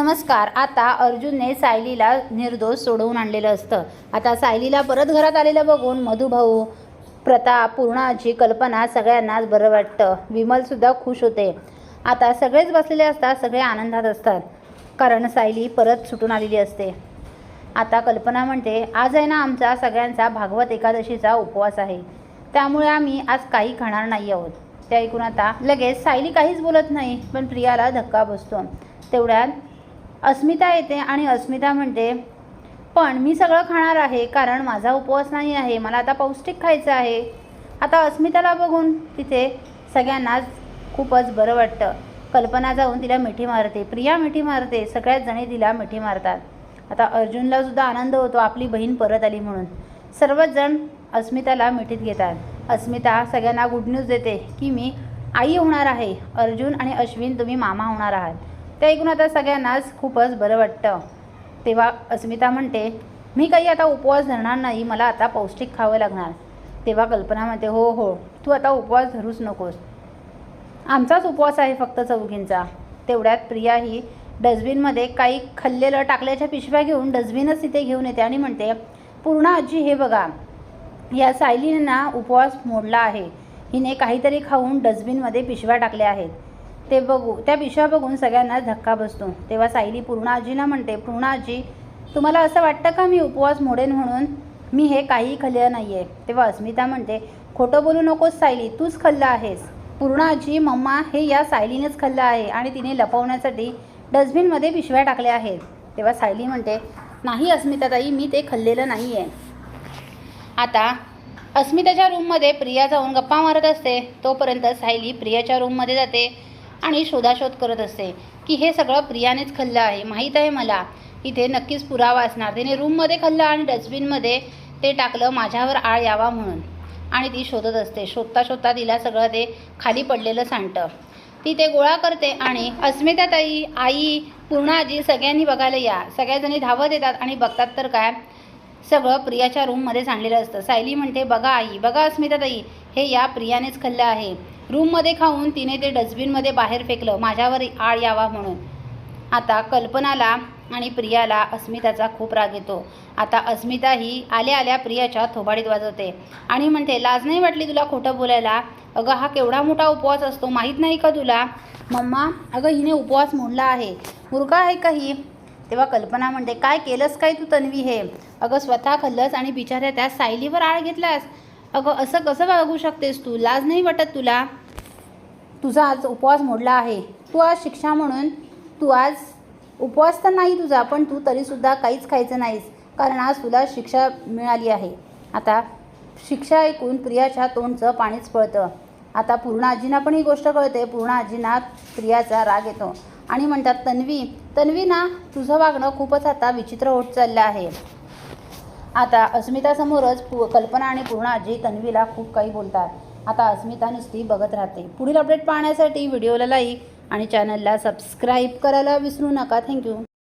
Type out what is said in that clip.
नमस्कार. आता अर्जुनने सायलीला निर्दोष सोडवून आणलेलं असतं. आता सायलीला परत घरात आलेलं बघून मधुभाऊ प्रताप पूर्णाची कल्पना सगळ्यांनाच बरं वाटतं. विमलसुद्धा खुश होते. आता सगळेच बसलेले असतात सगळे आनंदात असतात. कारण सायली परत सुटून आलेली असते. आता कल्पना म्हणते आज आहे ना आमचा सगळ्यांचा भागवत एकादशीचा उपवास आहे. त्यामुळे आम्ही आज काही खाणार नाही आहोत. ते ऐकून आता लगेच सायली काहीच बोलत नाही पण प्रियाला धक्का बसतो. तेवढ्यात अस्मिता येते आणि अस्मिता म्हणते पण मी सगळं खाणार आहे कारण माझा उपवास नाही आहे मला आता पौष्टिक खायचं आहे. आता अस्मिताला बघून तिथे सगळ्यांनाच खूपच बरं वाटतं. कल्पना जाऊन तिला मिठी मारते. प्रिया मिठी मारते. सगळ्याच जणी तिला मिठी मारतात. आता अर्जुनला सुद्धा आनंद होतो. आपली बहीण परत आली म्हणून. सर्वच जण अस्मिताला मिठीत घेतात. अस्मिता सगळ्यांना गुड न्यूज देते की मी आई होणार आहे. अर्जुन आणि अश्विन तुम्ही मामा होणार आहात. ते ऐकून आता सगळ्यांनाच खूपच बरं वाटतं. तेव्हा अस्मिता म्हणते मी काही आता उपवास धरणार नाही मला आता पौष्टिक खावं लागणार. तेव्हा कल्पना म्हणते हो हो तू आता उपवास धरूच नकोस. आमचाच उपवास आहे फक्त चौघींचा. तेवढ्यात प्रिया ही डस्टबिनमध्ये काही खाल्लेलं टाकल्याच्या पिशव्या घेऊन डस्टबिनच तिथे घेऊन येते आणि म्हणते पूर्ण आजी हे बघा या सायलीनं ना उपवास मोडला आहे. हिने काहीतरी खाऊन डस्टबिनमध्ये पिशव्या टाकल्या आहेत. ते बघू त्या पिशव्या बघून सगळ्यांना धक्का बसतो. तेव्हा सायली पूर्ण आजीला म्हणते पूर्णाजी तुम्हाला असं वाटतं का मी उपवास मोडेन म्हणून? मी हे काही खाल्लं नाही आहे तेव्हा अस्मिता म्हणते खोटं बोलू नकोस सायली तूच खाल्लं आहेस. पूर्ण आजी मम्मा हे या सायलीनेच खाल्लं आहे आणि तिने लपवण्यासाठी डस्टबिनमध्ये पिशव्या टाकल्या आहेत. तेव्हा सायली म्हणते नाही अस्मिताताई मी ते खाल्लेलं नाही आहे आता अस्मिताच्या रूममध्ये प्रिया जाऊन गप्पा मारत असते. तोपर्यंत सायली प्रियाच्या रूममध्ये जाते. आणि शोधाशोध करत असते की हे सगळं प्रियानेच खाल्लं आहे माहीत आहे मला. इथे नक्कीच पुरावा असणार. तिने रूममध्ये खाल्लं आणि डस्टबिनमध्ये ते टाकलं माझ्यावर आळ यावा म्हणून. आणि ती शोधत असते. शोधता शोधता तिला सगळं ते खाली पडलेलं सांडतं. ती ते गोळा करते आणि अस्मिताताई आई पूर्ण आजी सगळ्यांनी बघायला या. सगळ्याजणी धावत येतात आणि बघतात तर काय? सगळं प्रियाच्या रूममध्ये सांडलेलं असतं. सायली म्हणते बघा आई बघा अस्मिताताई हे या प्रियानेच खाल्लं आहे. रूममध्ये खाऊन तिने ते डस्टबिनमध्ये बाहेर फेकलं माझ्यावर आळ यावा म्हणून. आता कल्पनाला आणि प्रियाला अस्मिताचा खूप राग येतो. आता अस्मिता ही आल्या आल्या प्रियाच्या थोबाडीत वाजवते आणि म्हणते लाज नाही वाटली तुला खोटं बोलायला? अगं हा केवढा मोठा उपवास असतो माहीत नाही का तुला? मम्मा अगं हिने उपवास मोडला आहे. मुर्गा आहे का ही? तेव्हा कल्पना म्हणते काय केलंस काय तू तन्वी हे? अगं स्वतः खाल्लंस आणि बिचाऱ्या त्या सायलीवर आळ घेतलास. अगं असं कसं वागू शकतेस तू? लाज नाही वाटत तुला? तुझा आज उपवास मोडला आहे. तू आज शिक्षा म्हणून तू आज उपवास तर नाही तुझा पण तू तरीसुद्धा काहीच खायचं नाहीस कारण आज तुला शिक्षा मिळाली आहे. आता शिक्षा ऐकून प्रियाच्या तोंडचं पाणीच पळतं. आता पूर्ण आजींना पण ही गोष्ट कळते. पूर्ण आजींना प्रियाचा राग येतो. आणि म्हणतात तन्वी तन्वी ना तुझं वागणं खूपच आता विचित्र होत चाललं आहे. आता अस्मितासमोरच पु कल्पना आणि पूर्ण आजी तन्वीला खूप काही बोलतात. आता अस्मिता नुसती बघत राहते. पुढील अपडेट पाहण्यासाठी व्हिडिओला लाईक आणि चॅनलला सबस्क्राईब करायला विसरू नका. थँक्यू